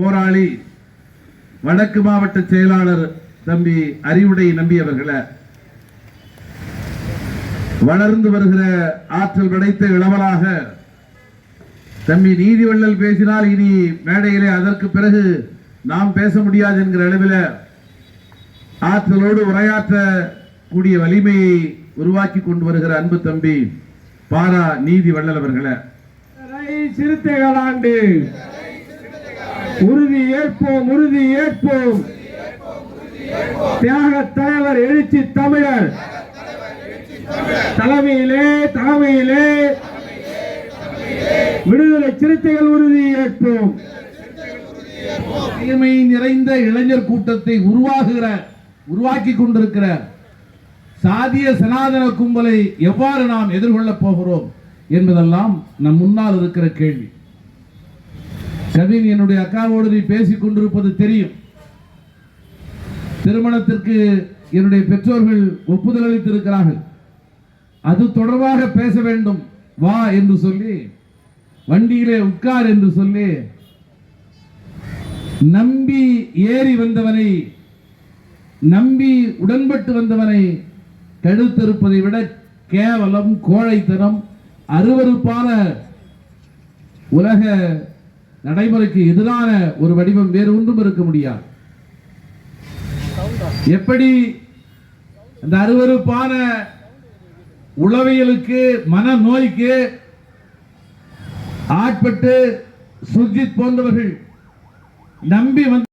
போராளி வடக்கு மாவட்ட செயலாளர் தம்பி அறிவுடை நம்பியவர்களை. வளர்ந்து வருகிற ஆற்றல் படைத்த இளவலாக தம்பி நீதிவள்ளல் பேசினால் இனி மேடையிலே அதற்கு பிறகு நாம் பேச முடியாது என்கிற அளவில் ஆற்றலோடு உரையாற்ற கூடிய வலிமையை உருவாக்கி கொண்டு வருகிற அன்பு தம்பி பாரா நீதி வள்ளல் அவர்களை சிறுத்தைகளாண்டு உறுதி ஏற்போம் உறுதி ஏற்போம். தியாக தலைவர் எழுச்சி தமிழர். தலைமையிலே தலைமையிலே. விடுதலை சிறுத்தைகள் உறுதி ஏற்போம். தீமை நிறைந்த இளைஞர் கூட்டத்தை உருவாகுகிற உருவாக்கி கொண்டிருக்கிற சாதிய சனாதன கும்பலை எவ்வாறு நாம் எதிர்கொள்ளப் போகிறோம் என்பதெல்லாம் நம் முன்னால் இருக்கிற கேள்வி. கவின் என்னுடைய அக்காவோடு நீ பேசிக் கொண்டிருப்பது தெரியும். திருமணத்திற்கு என்னுடைய பெற்றோர்கள் ஒப்புதல் அளித்திருக்கிறார்கள். அது தொடர்பாக பேச வேண்டும். வா என்று சொல்லி வண்டியிலே உட்கார் என்று சொல்லி நம்பி ஏறி வந்தவனை நம்பி உடன்பட்டு வந்தவனை கழுத்தறுப்பதை விட கேவலம் கோழைத்தனம் அருவருப்பான உலக நடைமுறைக்கு எதிரான ஒரு வடிவம் வேறு ஒன்றும் இருக்க முடியாது. எப்படி அந்த அருவருப்பான உளவியலுக்கு மன நோய்க்கு ஆட்பட்டு சுர்ஜித் போன்றவர்கள் நம்பி வந்து